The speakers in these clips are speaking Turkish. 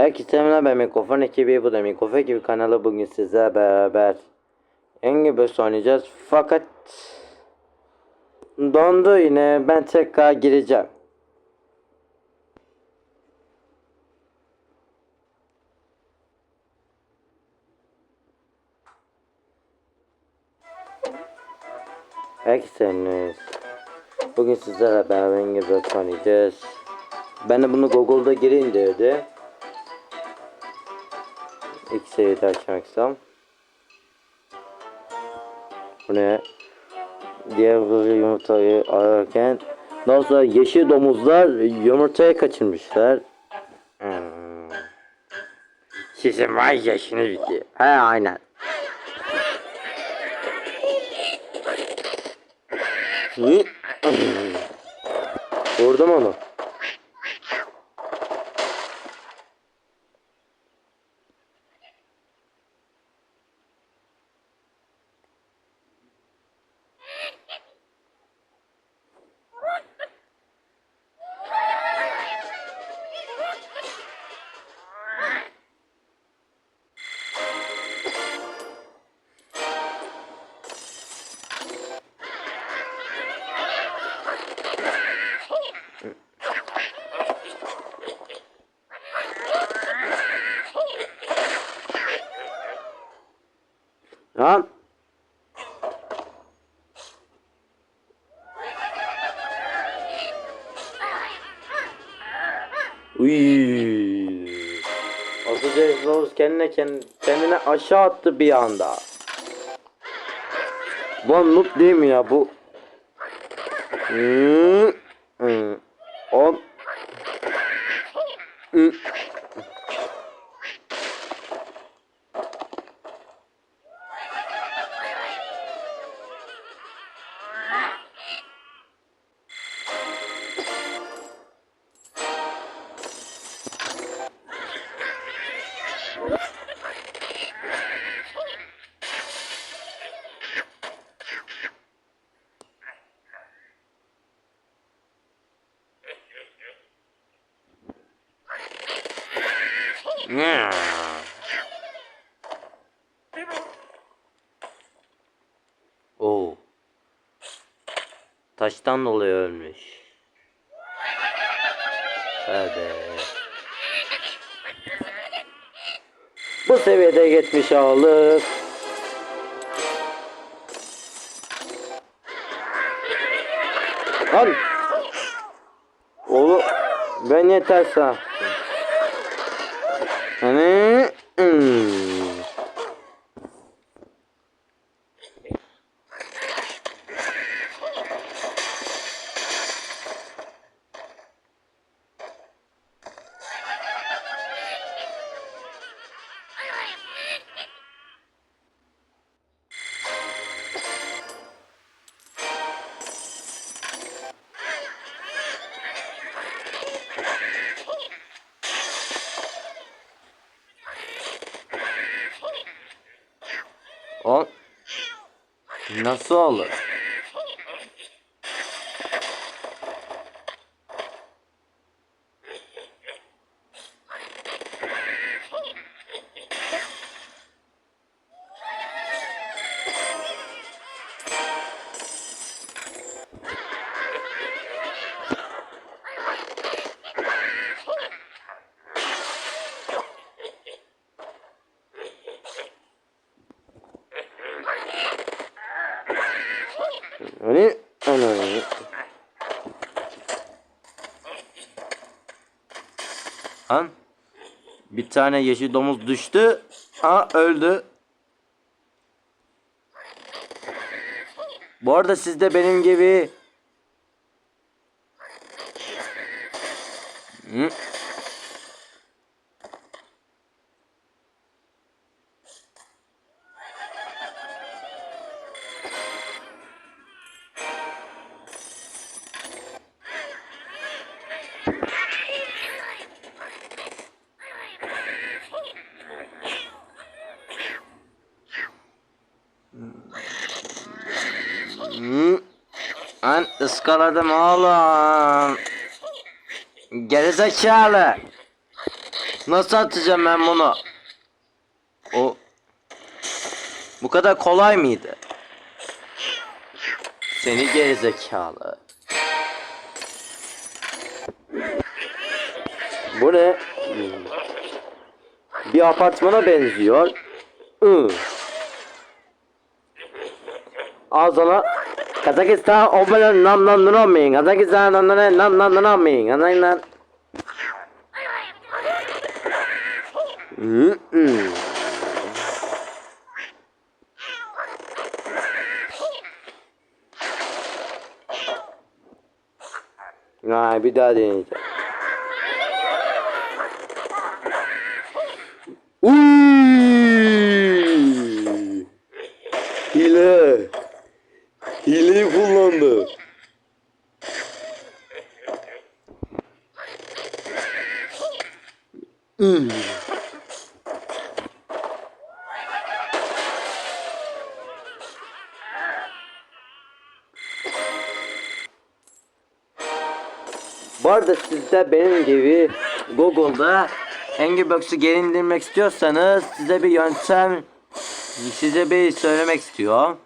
Herkese merhaba ben Mikrofon ekibi bu da Mikrofon ekibi kanalı bugün sizlerle beraber Angry Birds oynayacağız fakat dondu yine ben tekrar gireceğim. Herkese. Bugün sizlerle beraber Angry Birds oynayacağız. Ben de bunu Google'da geri indirdi. İlk seviyede istiyorum. Bu ne? Diğer bir yumurtayı ararken daha sonra yeşil domuzlar yumurtayı kaçırmışlar. Hmm. Sizin vay yaşınız bitti. He aynen. Vurdum onu. Lan. Uy. Azıcık Rose kendine kendine aşağı attı bir anda. Bu noob değil mi ya bu? Hmm. Hmm. On. Hmm. Taştan dolayı ölmüş. Hadi. Bu seviyede geçmiş olduk. Lan. Oğlum ben yeterse. Hani O nasıl olur? Hani ana. Lan bir tane yeşil domuz düştü. Ha öldü. Bu arada siz de benim gibi Hı? Lan ıskaladım oğlum. Gerizekalı. Nasıl atacağım ben bunu? O bu kadar kolay mıydı? Seni gerizekalı. Bu ne? Hmm. Bir apartmana benziyor. Hı. Al sana Kazakistan obelen nam nam nam Kazakistan nam nam nam nam nam nam. Ay bir daha deneyeceğim. Uy! Hileyi kullandı. Hmm. Bu arada benim gibi Google'da Angry Birds'ü geri indirmek istiyorsanız size bir yöntem size bir söylemek istiyor.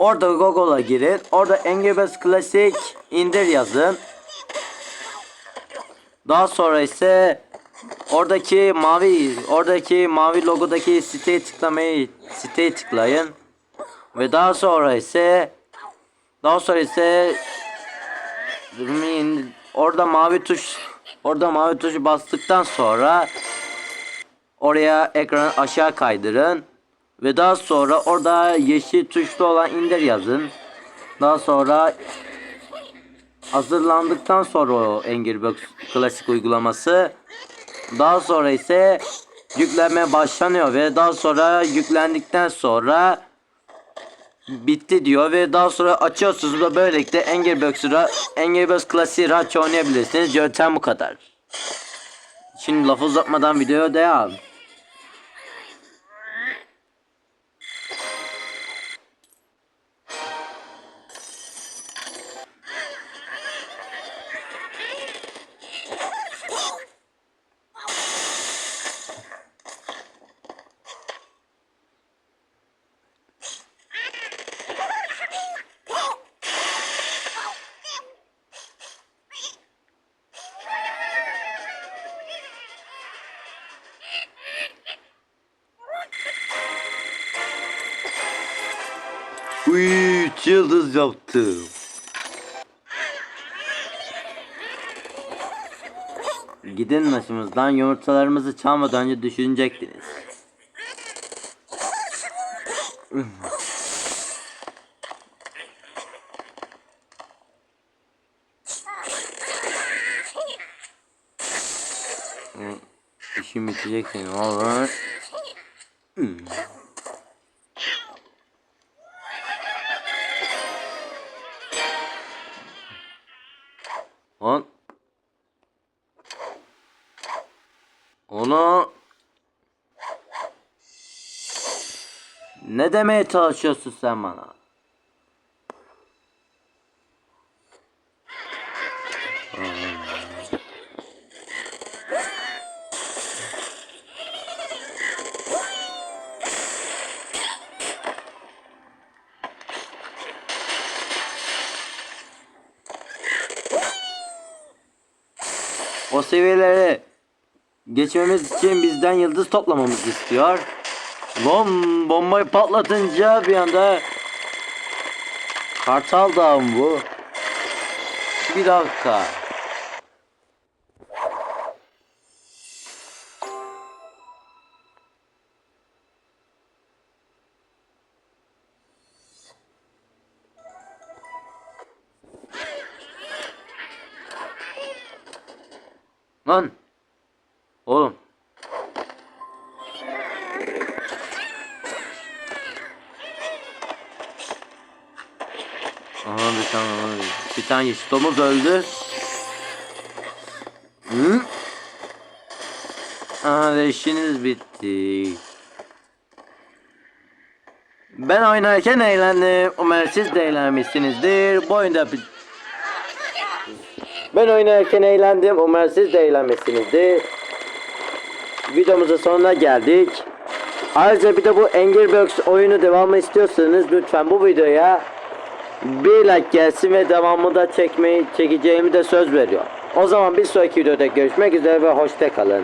Orada Google'a girin. Orada Angry Birds Classic indir yazın. Daha sonra ise oradaki mavi oradaki mavi logodaki siteye tıklamayı siteye tıklayın. Ve daha sonra ise daha sonra ise. Orada mavi tuş orada mavi tuşu bastıktan sonra oraya ekranı aşağı kaydırın ve daha sonra orada yeşil tuşlu olan indir yazın. Daha sonra hazırlandıktan sonra o Birds klasik uygulaması daha sonra ise yüklenme başlanıyor ve daha sonra yüklendikten sonra bitti diyor ve daha sonra açıyorsunuz ve böylelikle Angry Birds klasiği rahatça oynayabilirsiniz. Yöntem bu kadar. Şimdi lafı uzatmadan videoya devam. Üç yıldız yaptım. Gidin başımızdan yumurtalarımızı çalmadan önce düşünecektiniz. İşim bitecek senin olur. Lan. Onu ne demeye çalışıyorsun sen bana? Seviyelere geçmemiz için bizden yıldız toplamamızı istiyor. Lan bombayı patlatınca bir anda Kartal Dağı mı bu? Bir dakika. Lan. Oğlum. Aha bir tane bir tane domuz öldü. Hı? Aha işiniz bitti. Ben oynarken eğlendim. Umarım siz de eğlenmişsinizdir. Bu oyunda. Ben oynarken eğlendim. Umarım siz de eğlenmişsinizdir. videomuzun sonuna geldik. Ayrıca bir de bu Angry Birds oyunu devamı istiyorsanız lütfen bu videoya bir like gelsin ve devamı da çekmeyi çekeceğimi de söz veriyor. O zaman bir sonraki videoda görüşmek üzere ve hoşça kalın.